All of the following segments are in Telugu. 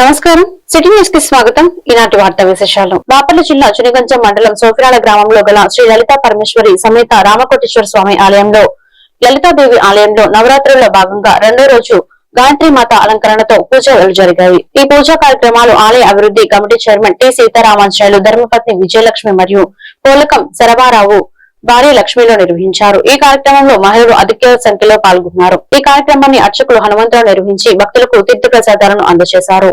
నమస్కారం. సిటీ న్యూస్కి స్వాగతం. ఈనాటి వార్తా విశేషాలు. బాపట్ల జిల్లా చునిగంజం మండలం సోఫిరాల గ్రామంలో గల శ్రీ లలితా పరమేశ్వరి సమేత రామకోటేశ్వర స్వామి ఆలయంలో లలితాదేవి ఆలయంలో నవరాత్రుల్లో భాగంగా రెండో రోజు గాయత్రి మాత అలంకరణతో పూజలు జరిగాయి. ఈ పూజా కార్యక్రమాలు ఆలయ అభివృద్ధి కమిటీ చైర్మన్ టి సీతారామాచార్యులు ధర్మపత్ని విజయలక్ష్మి మరియు పోలకం శరభారావు భారీ లక్ష్మిలో నిర్వహించారు ఈ కార్యక్రమంలో మహిళలు అధిక సంఖ్యలో పాల్గొన్నారు ఈ కార్యక్రమాన్ని అర్చకులు హనుమంతరావు నిర్వహించి భక్తులకు తీర్థ ప్రసాదాలను అందజేశారు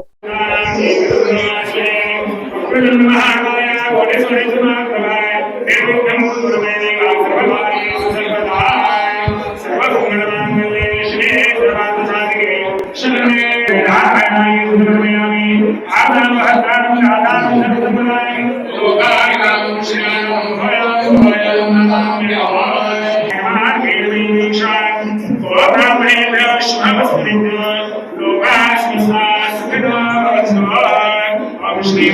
శ్రీ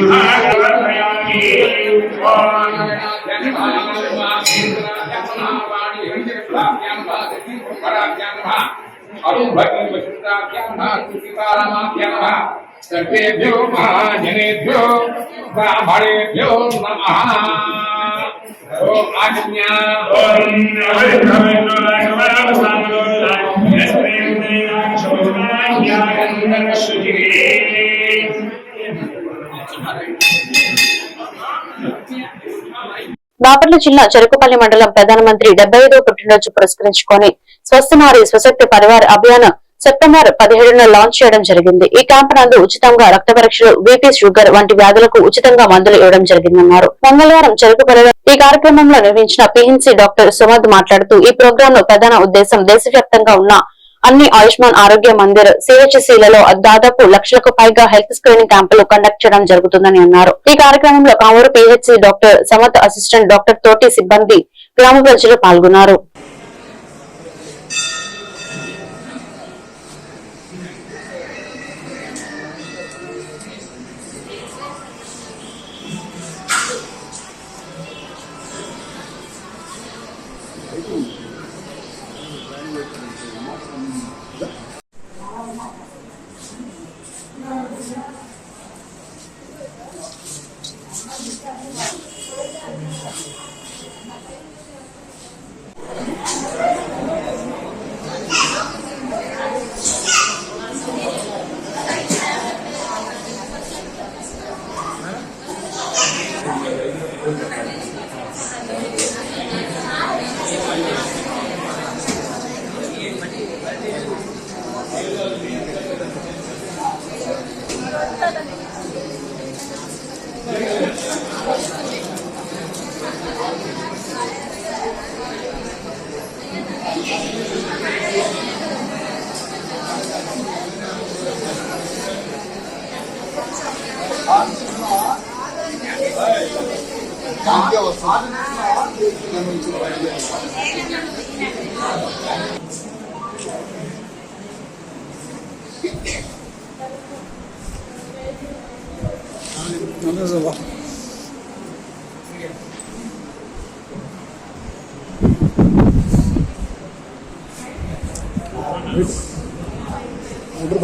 సర్వేభ్యో మహాజనేభ్యో బ్రాహ్మణేభ్యో నమ ఓం ఆజ్ఞా బాపట్ల జిల్లా చెరుకుపల్లి మండలం ప్రధానమంత్రి డెబ్బై ఐదో పుట్టినరోజు పురస్కరించుకొని స్వస్థనారి స్వశక్తి పరివార్ అభియాన్ సెప్టెంబర్ పదిహేడున లాంచ్ చేయడం జరిగింది. ఈ క్యాంప్ నందు ఉచితంగా రక్త పరీక్షలు బీపీ షుగర్ వంటి వ్యాధులకు ఉచితంగా మందులు ఇవ్వడం జరిగిందన్నారు. మంగళవారం చెరుకుపల్లిలో ఈ కార్యక్రమంలో నిర్వహించిన పిహెన్సీ డాక్టర్ సుమద్ మాట్లాడుతూ ఈ ప్రోగ్రాం లో ప్రధాన ఉద్దేశం దేశవ్యాప్తంగా ఉన్న అన్ని ఆయుష్మాన్ ఆరోగ్య మందిర్ సిహెచ్సిలలో దాదాపు లక్షలకు పైగా హెల్త్ స్క్రీనింగ్ క్యాంపులు కండక్ట్ చేయడం జరుగుతుందని అన్నారు. ఈ కార్యక్రమంలో Kamuru PHC doctor Samartha assistant doctor తోటి సిబ్బంది గ్రామ ప్రజలు పాల్గొన్నారు.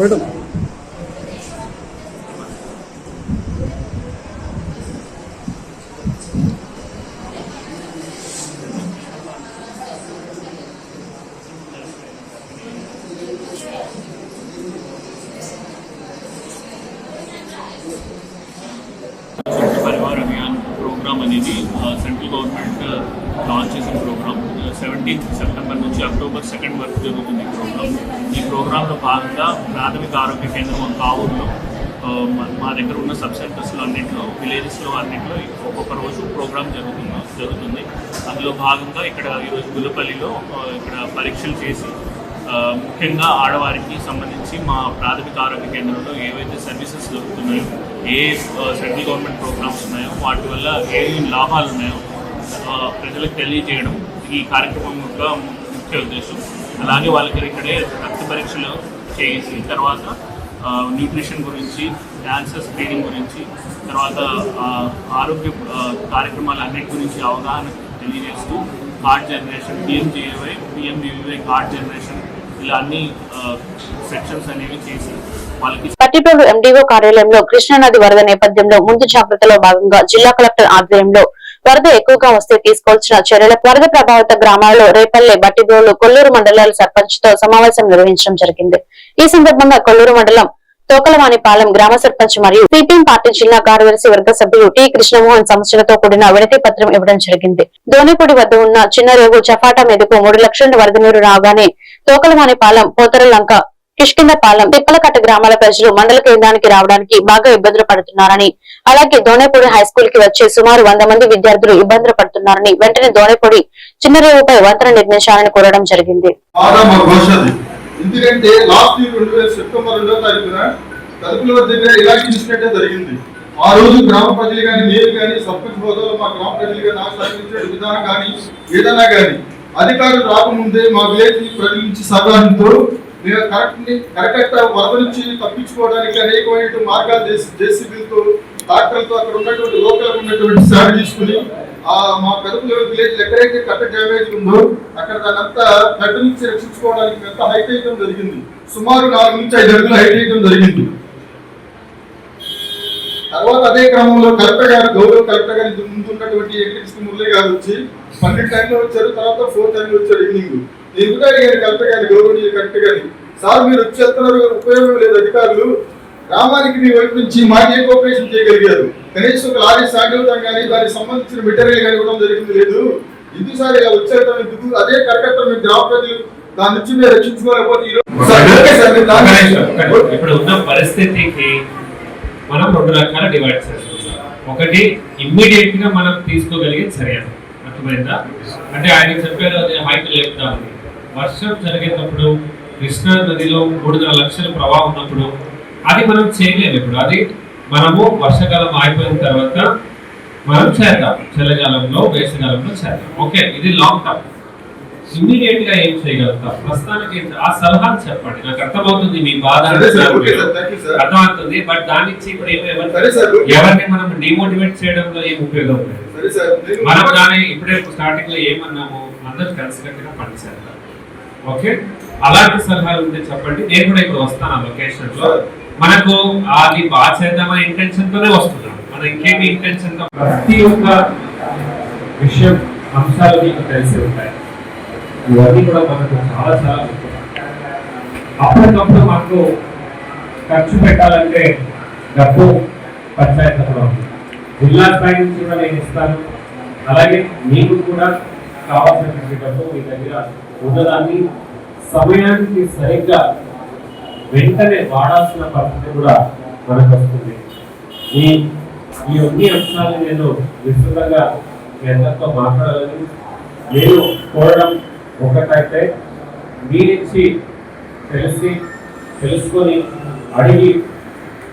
బయట ఒకరోజు రోజు ప్రోగ్రామ్ జరుగుతుంది జరుగుతుంది. అందులో భాగంగా ఇక్కడ ఈరోజు గులపల్లిలో ఇక్కడ పరీక్షలు చేసి ముఖ్యంగా ఆడవారికి సంబంధించి మా ప్రాథమిక ఆరోగ్య కేంద్రంలో ఏవైతే సర్వీసెస్ దొరుకుతున్నాయో ఏ సెంట్రల్ గవర్నమెంట్ ప్రోగ్రామ్స్ ఉన్నాయో వాటి వల్ల ఏ లాభాలు ఉన్నాయో ప్రజలకు తెలియజేయడం ఈ కార్యక్రమం యొక్క ముఖ్య ఉద్దేశం. అలాగే వాళ్ళకి ఇక్కడే రక్త పరీక్షలు చేసి తర్వాత న్యూట్రిషన్ గురించి క్యాన్సర్ స్క్రీనింగ్ గురించి తర్వాత ఆరోగ్య కార్యక్రమాల అన్నిటి గురించి అవగాహన తెలియజేస్తూ card generation PMJAY PMJAY card generation ఇలా అన్ని సెక్షన్స్ అనేవి చేసి వాళ్ళకి ఎండిఓ కార్యాలయంలో కృష్ణానది వరద నేపథ్యంలో ముందు జాగ్రత్తలో భాగంగా జిల్లా కలెక్టర్ ఆధ్వర్యంలో వరద ఎక్కువగా వస్తే తీసుకోవాల్సిన చర్యల వరద ప్రభావిత గ్రామాల్లో రేపల్లె బట్టిబోలు కొల్లూరు మండలాల సర్పంచ్తో సమావేశం నిర్వహించడం జరిగింది. ఈ సందర్భంగా కొల్లూరు మండలం తోకలవాణిపాలెం గ్రామ సర్పంచ్ మరియు సిపిఎం పార్టీ జిల్లా కార్యదర్శి వర్గ సభ్యులు టి కృష్ణమోహన్ సమస్యలతో కూడిన వినతి పత్రం ఇవ్వడం జరిగింది. దోనిపూడి వద్ద ఉన్న చిన్న రేవు చఫాటా మీదకు మూడు లక్షల వరద నీరు రాగానే తోకలవాణిపాలెం పోతరలంక కిష్కిందపాలెం తిప్పలకట్ట గ్రామాల ప్రజలు మండల కేంద్రానికి రావడానికి బాగా ఇబ్బందులు పడుతున్నారని అలాగే దోనేపూడి హై స్కూల్కి వచ్చే సుమారు వంద మంది విద్యార్థులు ఇబ్బందులు పడుతున్నారని వెంటనే దోనేపూడి చిన్నరేవుపై వంతెన నిర్మించాలని కోరడం జరిగింది. ఎందుకంటే లాస్ట్ ఇయర్ రెండు వేల సెప్టెంబర్ రెండో తారీఖున తలుపుల దగ్గర ఇలాంటి ఇన్సిడెంట్ జరిగింది. ఆ రోజు గ్రామ ప్రజలు కానీ నేను కానీ సర్పంచ్ హోదాలో మా గ్రామ ప్రజలు నాకు సహకరించిన విధానం కానీ ఏదైనా కానీ అధికారులు రాకముందే మా విలేజ్ ప్రజల నుంచి సహాయంతో మేము కరెక్ట్ కరెక్ట్ వరద నుంచి తప్పించుకోవడానికి అనేకమైన మార్గాలు చేసి జేసీబీలతో డాక్టర్లతో అక్కడ ఉన్నటువంటి లోకల్ ఉన్నటువంటి సార్ తీసుకుని ఆ మా కడుపులో విలేజ్ ఎక్కడైతే కట్ట డ్యామేజ్ ఉందో అక్కడ దానంతా గడ్డ నుంచి రక్షించుకోవడానికి ఎంత హైట్ చేయడం జరిగింది. సుమారు నాలుగు నుంచి ఐదు అడుగులు హైట్ చేయడం జరిగింది. తర్వాత అదే క్రమంలో కలెక్టర్ గారు గౌరవ కలెక్టర్ గారు ముందు ఉన్నటువంటి ఎక్కడికి మురళి గారు వచ్చి పన్నెండు టైంలో వచ్చారు తర్వాత ఫోర్ టైంలో వచ్చారు ఈవినింగ్ నేను కూడా అడిగాను కలెక్టర్ గారిని గౌరవనీయ కలెక్టర్ గారిని సార్ మీరు వచ్చి వెళ్తున్నారు ఉపయోగం లేదు అధికారులు గ్రామానికి మీ వైపు నుంచి మాకు ఏ కోఆపరేషన్ చేయగలిగారు? కనీసం ఒక లారీ సాగివ్వడం కానీ దానికి సంబంధించిన మెటీరియల్ కానీ ఇవ్వడం జరిగింది లేదు. ఎందుకు సార్ ఇలా వచ్చేయడం ఎందుకు? అదే కరెక్ట్ మీ గ్రామ ప్రజలు దాని నుంచి మీరు రక్షించుకోలేకపోతే. ఇప్పుడు ఉన్న పరిస్థితికి మనం రెండు రకాల డివైడ్ చేస్తున్నాం. ఒకటి ఇమ్మీడియట్గా మనం తీసుకోగలిగే చర్య అర్థమైందా? అంటే ఆయన చెప్పారు అది హైట్ లేపుతామని. వర్షం జరిగేటప్పుడు కృష్ణా నదిలో మూడున్నర లక్షల ప్రవాహం ఉన్నప్పుడు అది మనం చేయలేము ఇప్పుడు. అది మనము వర్షాకాలం అయిపోయిన తర్వాత మనం చేద్దాం. చలికాలంలో వేసవికాలంలో చేద్దాం. ఓకే ఇది లాంగ్ టర్మ్ ఇమ్మీడియట్గా ఏం చేయగలుగుతాం? ప్రస్తుతానికి ఆ సలహాలు చెప్పండి. నాకు అర్థమవుతుంది మీ బాధ. అర్థమవుతుంది బట్ దాని ఇప్పుడు. ఎవరిని మనం డిమోటివేట్ చేయడంలో ఏం ఉపయోగం లేదు. మనం దాని ఇప్పుడే స్టార్టింగ్లో ఏమన్నాము అందరూ కలిసికట్టుగా పని చేద్దాం ఓకే? అలాంటి సలహాలు ఉంటే చెప్పండి. నేను కూడా ఇప్పుడు వస్తాను లొకేషన్లో. మనకు అది బాగా చేద్దామనే ఇంటెన్షన్ తోనే వస్తున్నాం మన ఇంకేమి ఇంటెన్షన్తో? ప్రతి ఒక్క విషయం అంశాలు మీకు తెలిసి ఉంటాయి. ఇవన్నీ కూడా మనకు చాలా చాలా ముఖ్యం. అప్పటికప్పుడు మనకు ఖర్చు పెట్టాలంటే డబ్బు పంచాయతీ కూడా ఉంది. జిల్లా స్థాయి నుంచి కూడా నేను ఇస్తాను. అలాగే మీకు కూడా కావాల్సినటువంటి డబ్బు మీ దగ్గర ఉన్నదాన్ని సమయానికి సరిగ్గా వెంటనే వాడాల్సిన పరిస్థితి కూడా మనకు వస్తుంది ఈ ఈ అన్ని అంశాలు నేను విస్తృతంగా మీ అందరితో మాట్లాడాలని నేను కోరడం ఒకటైతే మీ నుంచి తెలిసి తెలుసుకొని అడిగి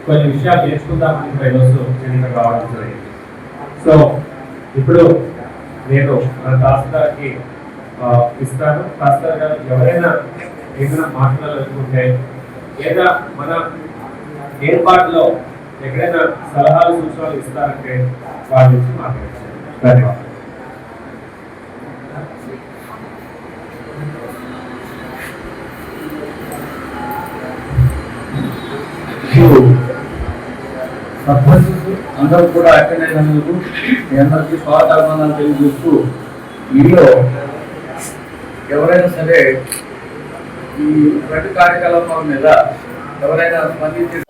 కొన్ని విషయాలు నేర్చుకుందామని ఈరోజు నేను ఇక్కడ రావడం జరిగింది. సో ఇప్పుడు నేను మన తహసీల్దార్కి ఇస్తాను. తహసీల్దార్ గారు ఎవరైనా ఏదైనా మాట్లాడాలనుకుంటే లేదా మన ఏర్పాటులో ఎక్కడైనా సలహాలు సూచనలు ఇస్తారంటే వారి నుంచి మాట్లాడచ్చు ధన్యవాదాలు. అందరూ కూడా అటెండ్ అయినందుకు మీ అందరికీ స్వాగతాభినందనలు తెలియజేస్తూ మీలో ఎవరైనా సరే ఈ రెండు కార్యకలాపాల మీద ఎవరైనా స్పందించి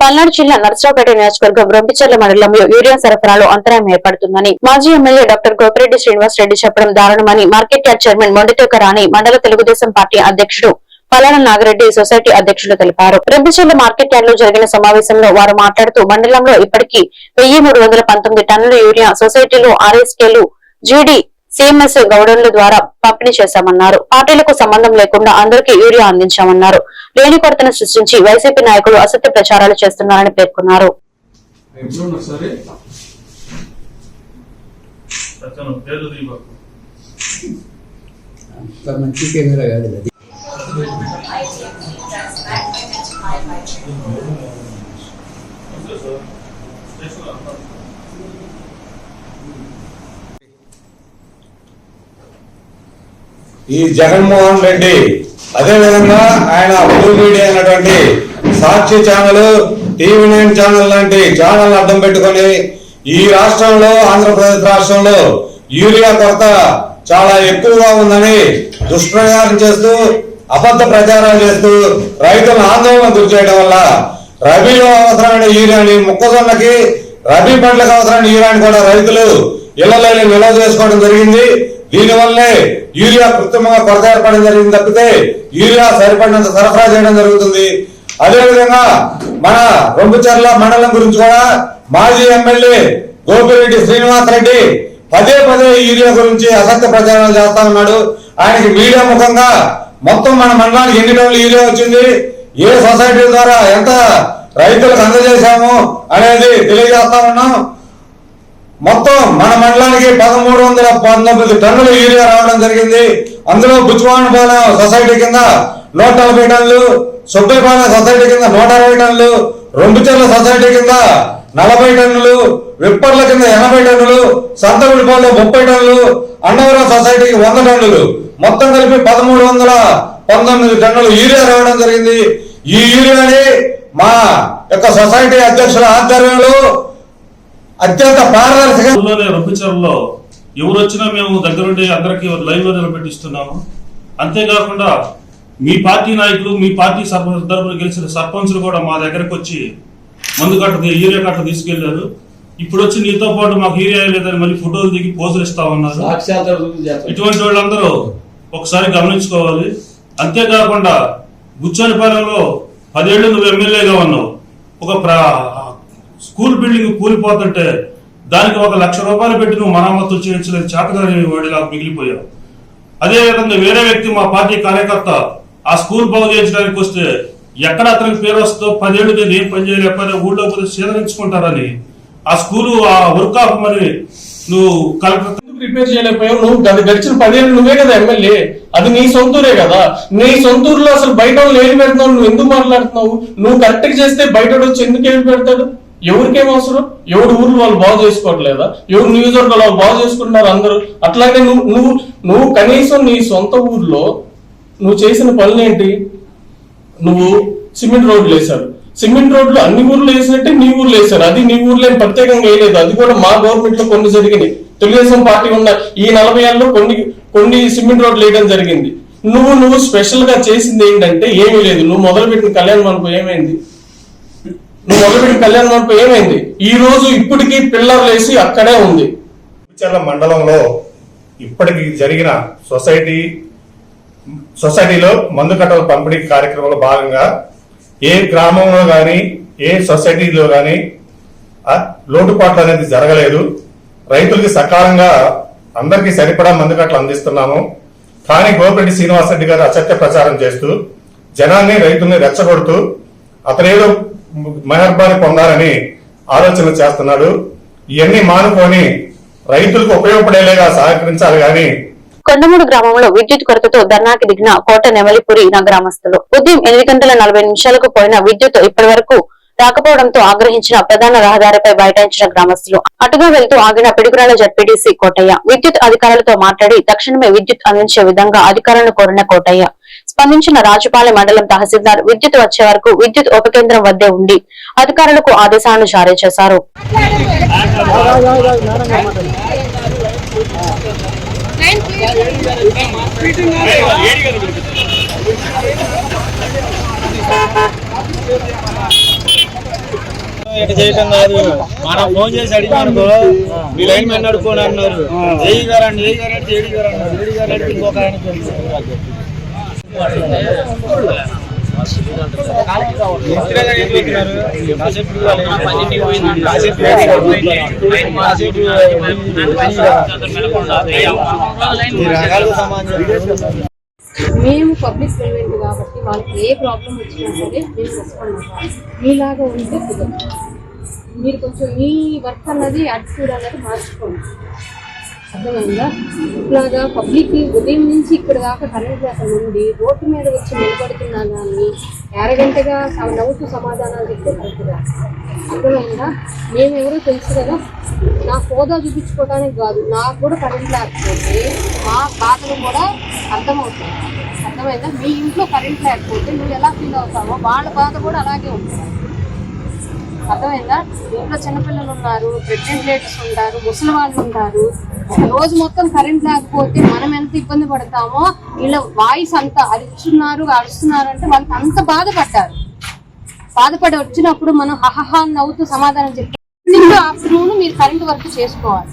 పల్నాడు జిల్లా నర్సరావుపేట నియోజకవర్గం రొంపిచెర్ల మండలంలో యూరియా సరఫరాలో అంతరాయం ఏర్పడుతుందని మాజీ ఎమ్మెల్యే డాక్టర్ గోపిరెడ్డి శ్రీనివాస్ రెడ్డి చెప్పడం దారుణమని market yard chairman Mondithoka Rani మండల తెలుగుదేశం పార్టీ అధ్యక్షుడు పలాన నాగిరెడ్డి సొసైటీ అధ్యక్షులు తెలిపారు. రెండుచెర్ల మార్కెట్ యార్డ్లో జరిగిన సమావేశంలో వారు మాట్లాడుతూ మండలంలో ఇప్పటికీ వెయ్యి మూడు వందల పంతొమ్మిది టన్నుల యూరియా సొసైటీలు ఆర్ఎస్కేలు జీడీ సిఎంఎస్ గౌడన్ల ద్వారా పంపిణీ చేశామన్నారు. పార్టీలకు సంబంధం లేకుండా అందరికీ యూరియా అందించామన్నారు. లేని కొరతను సృష్టించి వైసీపీ నాయకులు అసత్య ప్రచారాలు చేస్తున్నారని పేర్కొన్నారు మంచి కెమెరా కాదు అది ఈ జగన్మోహన్ రెడ్డి. అదే విధంగా ఆయన బ్లూ మీడియా అయినటువంటి Sakshi channel TV nine channel లాంటి ఛానల్ అర్థం పెట్టుకొని ఈ రాష్ట్రంలో ఆంధ్రప్రదేశ్ రాష్ట్రంలో యూరియా కొరత చాలా ఎక్కువగా ఉందని దుష్ప్రచారం చేస్తూ అబద్ధ ప్రచారాలు చేస్తూ రైతులను ఆందోళన గురి చేయడం వల్ల రబీలో అవసరమైన యూరియాని మొక్కజొన్నకి రబీ పంటలకు అవసరమైన యూరియాని కూడా రైతులు ఇళ్ళలో నిల్వ చేసుకోవడం జరిగింది. దీనివల్లే యూరియా కృత్రిమంగా కొరత ఏర్పడడం జరిగింది తప్పితే యూరియా సరిపడినంత సరఫరా చేయడం జరుగుతుంది. అదేవిధంగా మన రొంపుచర్ల మండలం గురించి కూడా మాజీ ఎమ్మెల్యే గోపిరెడ్డి శ్రీనివాస్ రెడ్డి పదే పదే యూరియా గురించి అసత్య ప్రచారాలు చేస్తా ఉన్నాడు. ఆయనకి మీడియా ముఖంగా మొత్తం మన మండలానికి ఎన్ని టన్నులు యూరియా వచ్చింది ఏ సొసైటీ ద్వారా ఎంత రైతులకు అందజేశాము అనేది తెలియజేస్తా ఉన్నాం. మొత్తం మన మండలానికి పదమూడు వందల పంతొమ్మిది టన్నుల యూరియా రావడం జరిగింది. అందులో బుచ్వానపాలెం సొసైటీ కింద నూట నలభై టన్నులు సుబ్బైపాలెం సొసైటీ కింద నూట అరవై టన్నులు రొంబుచెర్ల సొసైటీ కింద నలభై టన్నులు విప్పర్ల కింద ఎనభై టన్నులు సంతగుడిపాలెం ముప్పై టన్నులు అన్నవరం సొసైటీకి వంద టన్నులు. మొత్తం కలిపి పదమూడు వందల పంతొమ్మిది టన్నులు యూరియా రావడం జరిగింది. ఈ యూరియాని మా యొక్క సొసైటీ అధ్యక్షుల ఆధ్వర్యంలో అత్యంత పారదర్శక ఊళ్ళోనే రొప్పిచర్లలో ఎవరు వచ్చినా మేము దగ్గరుండి అందరికీ లైవ్లో నిలబెట్టిస్తున్నాము. అంతేకాకుండా మీ పార్టీ నాయకులు మీ పార్టీ సర్పంచ్ తరపున గెలిచిన సర్పంచులు కూడా మా దగ్గరకు వచ్చి మందు కట్ట యూరియా కట్ట తీసుకెళ్ళారు. ఇప్పుడు వచ్చి నీతో పాటు మాకు యూరియా లేదని మళ్ళీ ఫోటోలు దిగి పోజులు ఇస్తా ఉన్నారు. ఇటువంటి వాళ్ళందరూ ఒకసారి గమనించుకోవాలి. అంతేకాకుండా గుచ్చానిపాలెంలో పదేళ్ళు నువ్వు ఎమ్మెల్యేగా ఉన్నావు. ఒక ప్ర- స్కూల్ బిల్డింగ్ కూలిపోతుంటే దానికి ఒక లక్ష రూపాయలు పెట్టి నువ్వు మరామతులు చేయించలేదు చేతగాని వాడిలా మిగిలిపోయావు. అదే విధంగా వేరే వ్యక్తి మా పార్టీ కార్యకర్త ఆ స్కూల్ బాగు చేయించడానికి వస్తే ఎక్కడ అతనికి పేరు వస్తుందో పదేళ్ళు నేను ఏం పని చేయలేకపోయినా ఊళ్ళో పోతే సేదరించుకుంటారని ఆ స్కూలు ఆ వర్క్ ఆఫ్ మరి నువ్వు కలెక్టర్ ప్రిపేర్ చేయలేకపోయావు? నువ్వు గది గడిచిన పదేళ్ళు నువ్వే కదా ఎమ్మెల్యే. అది నీ సొంతూరే కదా. నీ సొంతూరులో అసలు బయట వాళ్ళు పెడతావు నువ్వు ఎందుకు మాట్లాడుతున్నావు? నువ్వు కరెక్ట్గా చేస్తే బయట వచ్చి ఎందుకు ఏమి పెడతాడు ఎవరికేం అవసరం? ఎవడు ఊర్లు వాళ్ళు బాగు చేసుకోవట్లేదా? ఎవరు నియోజకవర్గాలు వాళ్ళు బాగు చేసుకుంటున్నారు అందరూ? అట్లాగే నువ్వు నువ్వు నువ్వు కనీసం నీ సొంత ఊర్లో నువ్వు చేసిన పనులేంటి? నువ్వు సిమెంట్ రోడ్లు వేశారు. సిమెంట్ రోడ్లు అన్ని ఊర్లు వేసినట్టే నీ ఊర్లు వేశారు. అది నీ ఊర్లో ఏం ప్రత్యేకంగా వేయలేదు. అది కూడా మా గవర్నమెంట్లో కొన్ని జరిగినాయి. తెలుగుదేశం పార్టీ ఉన్న ఈ నలభై ఏళ్ళలో కొన్ని కొన్ని సిమెంట్ రోడ్లు వేయడం జరిగింది. నువ్వు నువ్వు స్పెషల్గా చేసింది ఏంటంటే ఏమీ లేదు. నువ్వు మొదలుపెట్టిన కళ్యాణ మనకు ఏమైంది? నువ్వు మొదలుపెట్టిన కళ్యాణ మండపం ఏమైంది? ఈ రోజు ఇప్పటికీ పిల్లర్లు వేసి అక్కడే ఉంది. మండలంలో ఇప్పటికి జరిగిన సొసైటీ సొసైటీలో మందు కట్టల పంపిణీ కార్యక్రమంలో భాగంగా ఏ గ్రామంలో కానీ ఏ సొసైటీలో కానీ లోటుపాట్లు అనేది జరగలేదు. రైతులకి సకాలంగా అందరికీ సరిపడా మందు కట్టలు అందిస్తున్నాము. కానీ గోపిరెడ్డి శ్రీనివాసరెడ్డి గారు అసత్య ప్రచారం చేస్తూ జనాన్ని రైతుల్ని రెచ్చగొడుతూ అతనేదో మెహర్బాని పొందాలని ఆలోచన చేస్తున్నాడు. ఇవన్నీ మానుకొని రైతులకు ఉపయోగపడేలాగా సహకరించాలి కానీ కొండమూడు గ్రామంలో విద్యుత్ కొరతతో ధర్నాకి దిగిన కోట నెమలిపురి నా గ్రామస్తులు. ఉదయం ఎనిమిది గంటల నలభై నిమిషాలకు పోయిన విద్యుత్ ఇప్పటి వరకు రాకపోవడంతో ఆగ్రహించిన ప్రధాన రహదారిపై బైఠాయించిన గ్రామస్తులు. అటుగా వెళ్తూ ఆగిన పిడుగురాల జడ్పీడీసీ కోటయ్య విద్యుత్ అధికారులతో మాట్లాడి తక్షణమే విద్యుత్ అందించే విధంగా అధికారులను కోరిన కోటయ్య. స్పందించిన రాజుపాలెం మండలం తహసీల్దార్ విద్యుత్ వచ్చే వరకు విద్యుత్ ఉప కేంద్రం వద్దే ఉండి అధికారులకు ఆదేశాలను జారీ చేశారు. చేయటం కాదు. మనం ఫోన్ చేసి అడిగానుకో మీ లైన్ మెన్ అడుక్కోని అన్నారు. ఏఈ గారు అండి ఏఈ గారు అంటే ఏడీ గారు అన్నారు. ఏడీ గారు అంటే ఇంకొక ఆయన మేము పబ్లిక్ సర్వెంట్ కాబట్టి వాళ్ళకి ఏ ప్రాబ్లం వచ్చినా సరే మేము రెస్పాండ్ అవ్వాలి మీలాగా ఉంటే కుదరదు. మీరు కొంచెం మీ వర్క్ అన్నది యాటిట్యూడ్ అన్నది మార్చుకోండి. అర్థమైందా ఇట్లాగా పబ్లిక్ ఉదయం నుంచి ఇక్కడ దాకా కరెంట్ అసలు ఉండి రోడ్డు మీద వచ్చి నిలబడుతున్నా కానీ అరగంటగా నవ్వుతూ సమాధానాలు చెప్తే కరెక్ట్గా అర్థమైందా? మేమెవరో తెలుసు కదా. నా హోదా చూపించుకోవడానికి కాదు నాకు కూడా కరెంట్ లేకపోతే మా బాధలు కూడా అర్థమవుతుంది అర్థమైందా? మీ ఇంట్లో కరెంట్ లేకపోతే నువ్వు ఎలా ఫీల్ అవుతావో వాళ్ళ బాధ కూడా అలాగే ఉంటుంది. అర్థమైందా? ఇంట్లో చిన్నపిల్లలు ఉన్నారు ప్రెగ్నెంట్ లేడీస్ ఉంటారు ముసలి వాళ్ళు ఉంటారు. రోజు మొత్తం కరెంట్ లేకపోతే మనం ఎంత ఇబ్బంది పడతామో వీళ్ళ వాయిస్ అంత అరుస్తున్నారు అరుస్తున్నారు అంటే వాళ్ళకి అంత బాధపడ్డారు. బాధపడి వచ్చినప్పుడు మనం హహహా నవ్వుతూ సమాధానం చెప్పి ఆఫ్టర్నూన్ మీరు కరెంట్ వర్క్ చేసుకోవాలి.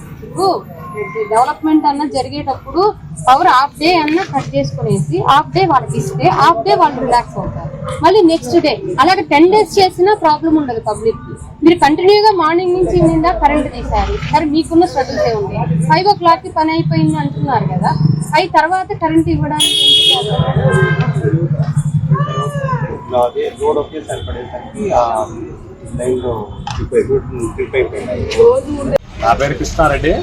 డెవలప్మెంట్ అన్న జరిగేటప్పుడు పవర్ హాఫ్ డే అన్న కట్ చేసుకునేసి హాఫ్ డే వాళ్ళకి ఇస్తే హాఫ్ డే వాళ్ళు రిలాక్స్ అవుతారు. మళ్ళీ నెక్స్ట్ డే అలాగే టెన్ డేస్ చేసినా ప్రాబ్లం ఉండదు పబ్లిక్కి. మీరు కంటిన్యూగా మార్నింగ్ నుంచి ఈవినింగ్ దాకా కరెంట్ తీశారు సరే మీకున్న స్ట్రగుల్స్ ఏ ఉంది ఫైవ్ ఓ క్లాక్కి పని అయిపోయింది అంటున్నారు కదా. అవి తర్వాత కరెంట్ ఇవ్వడానికి ఏంటి నా పేరు కృష్ణారెడ్డి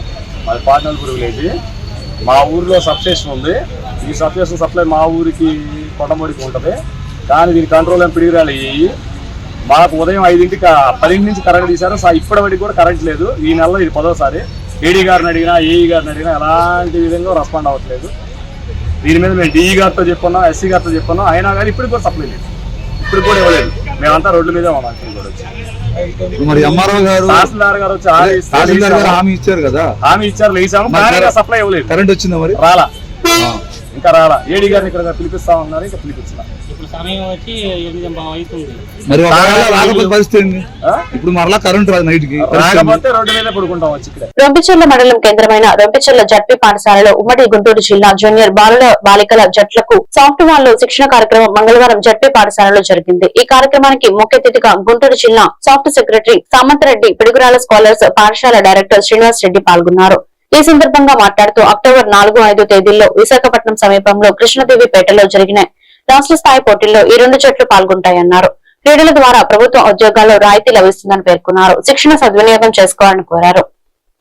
మాది పాటనల్పూర్ విలేజ్. మా ఊరిలో సబ్స్టేషన్ ఉంది. ఈ సబ్స్టేషన్ సప్లై మా ఊరికి కొండమూడికి ఉంటుంది. కానీ దీని కంట్రోల్ ఏం పిడిగిరాలు అయ్యి మాకు ఉదయం ఐదింటికి ఆ పదింటి నుంచి కరెంట్ తీశారు. సా- ఇప్పటివరకు కూడా కరెంట్ లేదు. ఈ నెలలో ఇది పదోసారి. ఏడీ గారిని అడిగినా ఏఈ గారిని అడిగినా ఎలాంటి విధంగా రెస్పాండ్ అవ్వట్లేదు. దీని మీద మేము డిఈ గారితో చెప్పుకున్నాం ఎస్సీ గారితో చెప్పుకున్నాం. అయినా కానీ ఇప్పుడు కూడా సప్లై లేదు. ఇప్పుడు కూడా ఇవ్వలేదు. మేమంతా రోడ్ల మీదే ఉన్నాం. ఇప్పుడు కూడా వచ్చి. మరి ఎంఆర్ఓ గారు తహసీల్దార్ గారు హామీ ఇస్తే తహసీల్దార్ గారు లేచాము. హామీ ఇచ్చారు కదా? హామీ ఇచ్చారు లేచాము సప్లై ఇవ్వలేదు. కరెంట్ వచ్చిందా మరి? రాలా. ఇంకా రాలా. ఏడీ గారిని ఇక్కడ పిలిపిస్తా ఉన్నారు ఇంకా ఇప్పుడు సమయం వచ్చి ఎనిమిది అవుతుంది. మరి ఒకవేళ రాకపోతే పరిస్థితి ఏంది? ఆ? ఇప్పుడు మరలా కరెంట్ రాదు నైట్కి. రాకపోతే రోడ్డు మీద పడుకుంటాం వచ్చి ఇక్కడ. రొంపిచెర్ల మండలం కేంద్రమైన రొంపిచెర్ల జడ్పీ పాఠశాలలో ఉమ్మడి గుంటూరు జిల్లా జూనియర్ బాలుల బాలికల జట్లకు సాఫ్ట్ వాల్లో శిక్షణ కార్యక్రమం మంగళవారం జడ్పీ పాఠశాలలో జరిగింది. ఈ కార్యక్రమానికి ముఖ్య అతిథిగా గుంటూరు జిల్లా soft secretary Samanthareddy Piduguralla scholars పాఠశాల డైరెక్టర్ శ్రీనివాస్ రెడ్డి పాల్గొన్నారు. ఈ సందర్భంగా మాట్లాడుతూ అక్టోబర్ నాలుగు ఐదు తేదీల్లో విశాఖపట్నం సమీపంలో కృష్ణదేవిపేటలో జరిగిన రాష్ట్ర స్థాయి పోటీల్లో ఈ రెండు జట్లు పాల్గొంటాయన్నారు. క్రీడల ద్వారా ప్రభుత్వ ఉద్యోగాల్లో రాయితీ లభిస్తుందని పేర్కొన్నారు. శిక్షణ సద్వినియోగం చేసుకోవాలని కోరారు.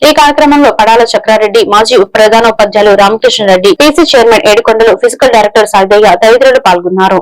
ఈ కార్యక్రమంలో పడాల చక్రారెడ్డి మాజీ ప్రధానోపాధ్యాయులు Ramakrishna Reddy PC chairman Yedukondalu physical director Saidayya తదితరులు పాల్గొన్నారు.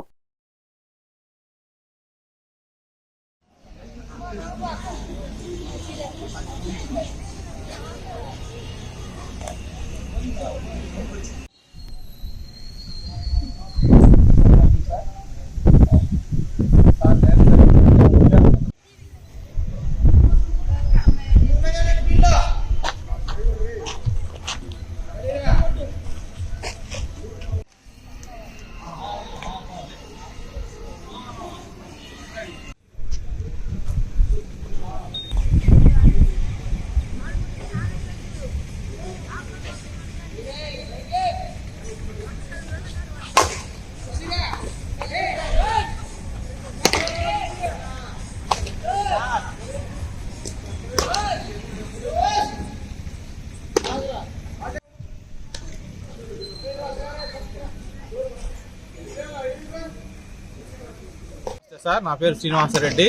సార్ నా పేరు Srinivasareddy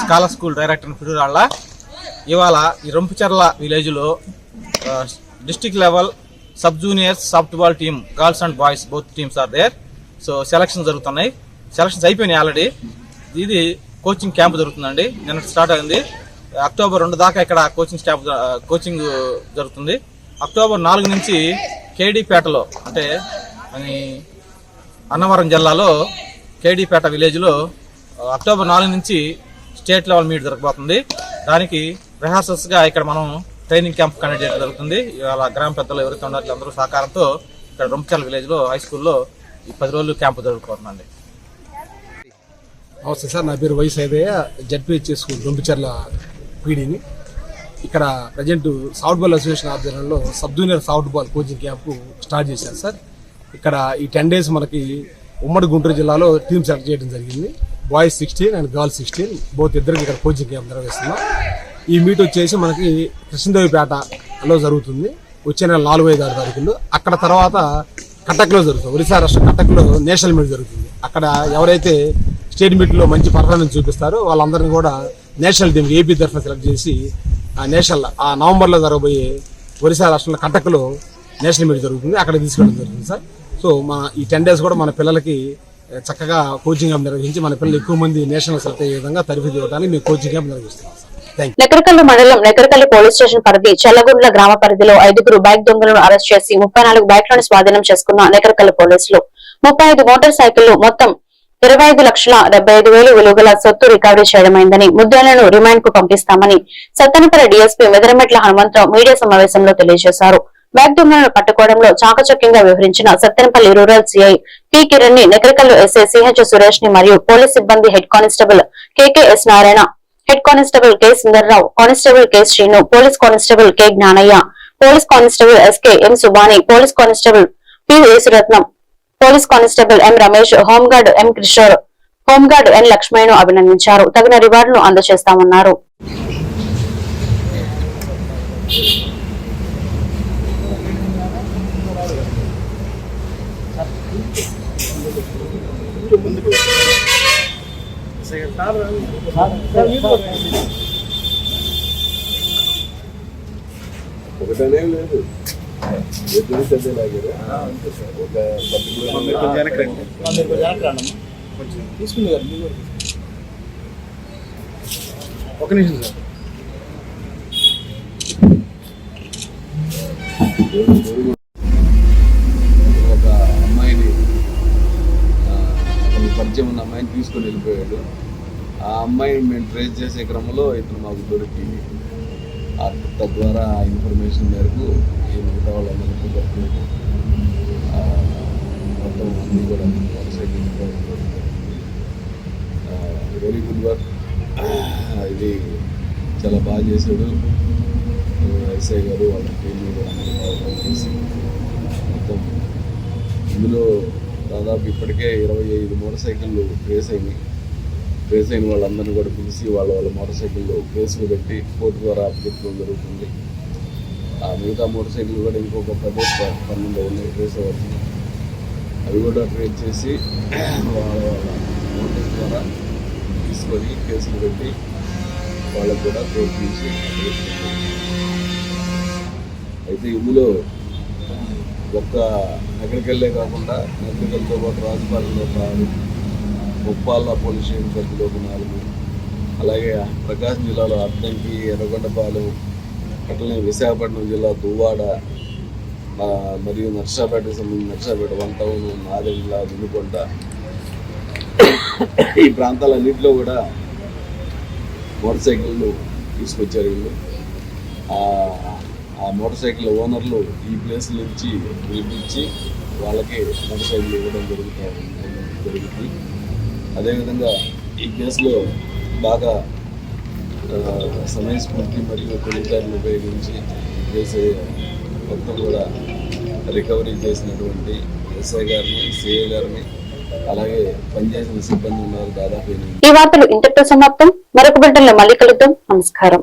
scholar school director Piduguralla ఇవాళ ఈ రొంపుచెర్ల విలేజ్లో district level sub juniors softball team girls and boys both teams are there. So selection జరుగుతున్నాయి. సెలక్షన్స్ అయిపోయినాయి ఆల్రెడీ. ఇది కోచింగ్ క్యాంప్ జరుగుతుందండి. నిన్న స్టార్ట్ అయింది. అక్టోబర్ రెండు దాకా ఇక్కడ కోచింగ్ స్టాఫ్ కోచింగ్ జరుగుతుంది. అక్టోబర్ నాలుగు నుంచి కేడీపేటలో అంటే అన్నవరం జిల్లాలో కేడీపేట విలేజ్లో అక్టోబర్ నాలుగు నుంచి స్టేట్ లెవెల్ మీట్ జరగబోతుంది. దానికి రిహార్సల్స్గా ఇక్కడ మనం ట్రైనింగ్ క్యాంప్ కండక్ట్ చేయడం జరుగుతుంది. ఇవాళ గ్రామ పెద్దలు ఎవరైతే ఉన్నారో అందరూ సహకారంతో ఇక్కడ రొంపచల్ విలేజ్లో హై స్కూల్లో ఈ పది రోజులు క్యాంపు జరుగుతుందండి. నమస్తే సార్ నా పేరు వైస్ ఐదయ్య జడ్పిహెచ్ స్కూల్ దొంపిచర్ల పీడీని. ఇక్కడ ప్రజెంట్ సాఫ్ట్ బాల్ అసోసియేషన్ ఆధ్వర్యంలో sub junior softball coaching camp start చేశారు సార్. ఇక్కడ ఈ టెన్ డేస్ మనకి ఉమ్మడి గుంటూరు జిల్లాలో టీమ్ సెలెక్ట్ చేయడం జరిగింది. Boys sixteen and girls sixteen. Both ఇద్దరికి ఇక్కడ కోచింగ్ క్యాంప్ నిర్వహిస్తున్నాం ఈ మీట్ వచ్చేసి మనకి కృష్ణదేవిపేటలో జరుగుతుంది. వచ్చే నెల నాలుగు ఐదు ఆరు తారీఖులు అక్కడ తర్వాత కటక్లో జరుగుతుంది. ఒరిస్సా రాష్ట్ర కటక్లో నేషనల్ మీట్ జరుగుతుంది. అక్కడ ఎవరైతే స్టేట్ మీట్లో మంచి పర్ఫార్మెన్స్ చూపిస్తారో వాళ్ళందరినీ కూడా నేషనల్ టీమ్ ఏపీ తరఫున సెలెక్ట్ చేసి ఆ నేషనల్ ఆ నవంబర్లో జరగబోయే ఒరిస్సా రాష్ట్రంలో కటక్లో నేషనల్ మీట్ జరుగుతుంది. అక్కడ తీసుకెళ్ళడం జరుగుతుంది సార్. సో మన ఈ టెన్ డేస్ కూడా మన పిల్లలకి చక్కగా కోచింగ్ క్యాంప్ నిర్వహించి మన పిల్లలు ఎక్కువ మంది నేషనల్ సెలెక్ట్ అయ్యే విధంగా తరఫీ ఇవ్వడానికి మేము కోచింగ్ క్యాంప్ నిర్వహిస్తున్నాం నెకరకల్లు మండలం నెకరకల్లి పోలీస్ స్టేషన్ పరిధి చల్లగుండ్ల గ్రామ పరిధిలో ఐదుగురు బైక్ దొంగలను అరెస్ట్ చేసి ముప్పై నాలుగు బైక్లను స్వాధీనం చేసుకున్న నెకరకల్లు పోలీసులు. ముప్పై ఐదు మోటార్ సైకిళ్ళు మొత్తం ఇరవై ఐదు లక్షల డెబ్బై ఐదు వేలు విలువగల సొత్తు రికవరీ చేయడమైందని ముద్దాలను రిమాండ్కు పంపిస్తామని సత్తనపల్లి డీఎస్పీ మెదరమెట్ల హనుమంతరావు మీడియా సమావేశంలో తెలియజేశారు. బ్యాగ్ పట్టుకోవడంలో చాకచక్యంగా వివరించిన సత్తెనపల్లి రూరల్ సిఐ పి కిరణ్ని నెకరికల్లు ఎస్ఐ సిహెచ్ సురేష్ని మరియు పోలీస్ సిబ్బంది head constable KKS Narayana head constable K Sundarrao constable K Srinu police constable K Gnanaiah police constable SK M Subani police constable P Yesuratnam police constable M Ramesh home guard M Kishore home guard N లక్ష్మయ్యను అభినందించారు. తగిన రివార్డును అందజేస్తామన్నారు. ఒకటనే లేదు. ఎదురు చదివే లాగారు ఒక తీసుకుంది గారు మీరు కూడా. ఒక నిమిషం సార్. అమ్మాయిని మేము ట్రేస్ చేసే క్రమంలో ఇతను మాకు దొరికి ఆ తద్వారా ఆ ఇన్ఫర్మేషన్ మేరకు ఈ మిగతా వాళ్ళందరికీ దొరికి మొత్తం అన్నీ కూడా వెరీ గుడ్ వర్క్ ఇది చాలా బాగా చేశాడు. ఎస్ఐ గారు వాళ్ళ టీం కూడా మొత్తం ఇందులో దాదాపు ఇప్పటికే ఇరవై ఐదు మోటార్ సైకిళ్ళు ట్రేస్ అయినాయి. ట్రేస్ అయిన వాళ్ళందరినీ కూడా పిలిచి వాళ్ళ వాళ్ళ మోటార్ సైకిల్లో కేసులు పెట్టి కోర్టు ద్వారా అప్పగించడం జరుగుతుంది. ఆ మిగతా మోటార్ సైకిల్ కూడా ఇంకొక పదే పన్నెండు ఉన్నాయి ట్రేస్ అవుతుంది అవి కూడా ట్రేస్ చేసి వాళ్ళ వాళ్ళ నోటీస్ ద్వారా తీసుకొని కేసులు పెట్టి వాళ్ళకు కూడా కోర్టు నుంచి అయితే ఇందులో ఒక్క నగరికెళ్ళే కాకుండా నగరికల్తో పాటు రాజపాలెంలో ఉప్పాల పోలీస్ స్టేషన్ పరిధిలో ఒక నాలుగు. అలాగే ప్రకాశం జిల్లాలో అద్దంకి ఎర్రగొండపాలెం అట్లనే విశాఖపట్నం జిల్లా దువ్వాడ మరియు నర్సాపేటకు సంబంధించిన నర్సాపేట వన్ టౌన్ నాదెండ్ల వినుకొండ ఈ ప్రాంతాలన్నింటిలో కూడా మోటార్ సైకిళ్ళు తీసుకొచ్చారు వీళ్ళు. ఆ- ఆ మోటార్ సైకిల్ ఓనర్లు ఈ ప్లేస్ నుంచి పిలిపించి వాళ్ళకి మోటార్ సైకిల్ ఇవ్వడం జరుగుతూ జరుగుతుంది. అదేవిధంగా ఈ కేసులో బాగా సమయస్ఫూర్తి మరియు తెలివితేటలు ఉపయోగించి చేసే మొత్తం కూడా రికవరీ చేసినటువంటి ఎస్ఐ గారిని సిఐ గారిని అలాగే పనిచేసిన సిబ్బంది ఉన్నారు దాదాపు ఈ వార్తలు ఇంతటితో సమాప్తం. మరొక బిడ్డల్లో మళ్ళీ కలుద్దాం. నమస్కారం.